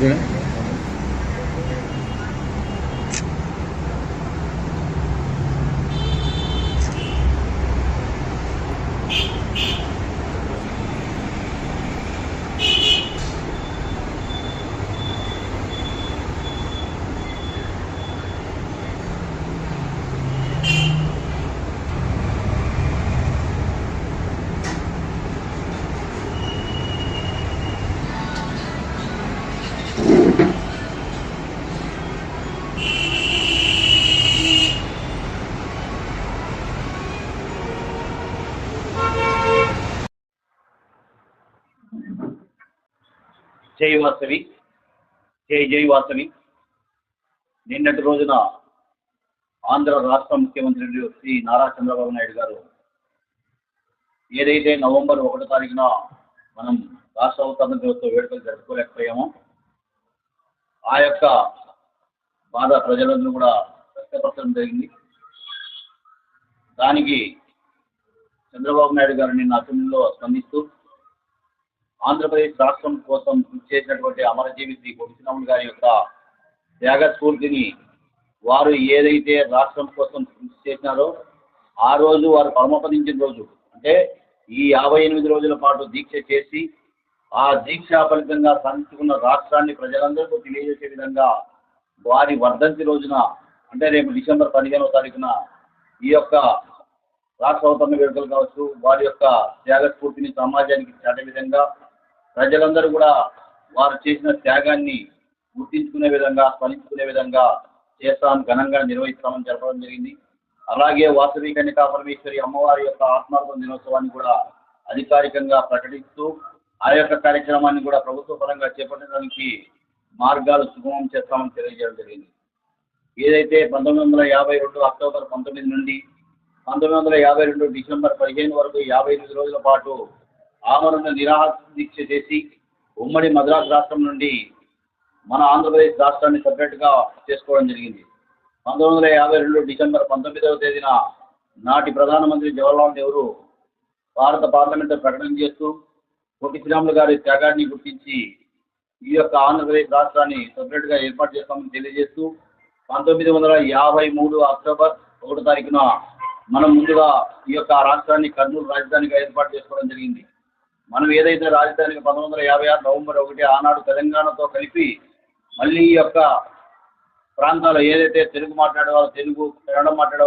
you know జై వాసవి. జై జై వాసవి. నిన్నటి రోజున ఆంధ్ర రాష్ట్ర ముఖ్యమంత్రి శ్రీ నారా చంద్రబాబు నాయుడు గారు ఏదైతే నవంబర్ ఒకటో తారీఖున మనం రాష్ట్ర అవతరణ దినోత్సవ వేడుకలు జరుపుకోలేకపోయామో ఆ యొక్క బాధ ప్రజలందరూ కూడా వ్యక్తపరచడం జరిగింది. దానికి చంద్రబాబు నాయుడు గారు నిన్న అసెంబ్లీలో స్పందిస్తూ ఆంధ్రప్రదేశ్ రాష్ట్రం కోసం కృషి చేసినటువంటి అమరజీవి శ్రీ కొడిసినమ్మ గారి యొక్క త్యాగస్ఫూర్తిని వారు ఏదైతే రాష్ట్రం కోసం కృషి చేసినారో ఆ రోజు వారు పరమపదించిన రోజు. అంటే ఈ యాభై ఎనిమిది రోజుల పాటు దీక్ష చేసి ఆ దీక్ష ఫలితంగా సాధించుకున్న రాష్ట్రాన్ని ప్రజలందరికీ తెలియజేసే విధంగా వారి వర్ధంతి రోజున అంటే రేపు డిసెంబర్ పదిహేనవ తారీఖున ఈ యొక్క రాష్ట్ర అవతరణ వేడుకలు కావచ్చు వారి యొక్క త్యాగస్ఫూర్తిని సమాజానికి చాటే విధంగా ప్రజలందరూ కూడా వారు చేసిన త్యాగాన్ని గుర్తించుకునే విధంగా స్మరించుకునే విధంగా చేస్తాం ఘనంగా నిర్వహిస్తామని చెప్పడం జరిగింది. అలాగే వాసవి కన్యకా పరమేశ్వరి అమ్మవారి యొక్క ఆత్మార్థ దినోత్సవాన్ని కూడా అధికారికంగా ప్రకటిస్తూ ఆ యొక్క కార్యక్రమాన్ని కూడా ప్రభుత్వ పరంగా చేపట్టడానికి మార్గాలు సుగమం చేస్తామని తెలియజేయడం జరిగింది. ఏదైతే పంతొమ్మిది వందల యాభై రెండు అక్టోబర్ పంతొమ్మిది నుండి పంతొమ్మిది వందల యాభై రెండు డిసెంబర్ పదిహేను వరకు యాభై ఎనిమిది రోజుల పాటు ఆమరణ నిరాహార దీక్ష చేసి ఉమ్మడి మద్రాసు రాష్ట్రం నుండి మన ఆంధ్రప్రదేశ్ రాష్ట్రాన్ని సపరేట్గా చేసుకోవడం జరిగింది. పంతొమ్మిది వందల యాభై రెండు డిసెంబర్ పంతొమ్మిదవ తేదీన నాటి ప్రధానమంత్రి జవహర్లాల్ నెహ్రూ భారత పార్లమెంట్లో ప్రకటన చేస్తూ పొట్టి శ్రీరాములు గారి త్యాగాన్ని గుర్తించి ఈ యొక్క ఆంధ్రప్రదేశ్ రాష్ట్రాన్ని సపరేట్గా ఏర్పాటు చేస్తామని తెలియజేస్తూ పంతొమ్మిది వందల యాభై మూడు అక్టోబర్ ఒకటో తారీఖున మనం ముందుగా ఈ యొక్క రాష్ట్రాన్ని కర్నూలు రాజధానిగా ఏర్పాటు చేసుకోవడం జరిగింది. మనం ఏదైతే రాజధానికి పంతొమ్మిది వందల యాభై ఆరు నవంబర్ ఒకటి ఆనాడు తెలంగాణతో కలిపి మళ్ళీ ఈ యొక్క ప్రాంతాలు ఏదైతే తెలుగు మాట్లాడేవారో తెలుగు కన్నడ మాట్లాడే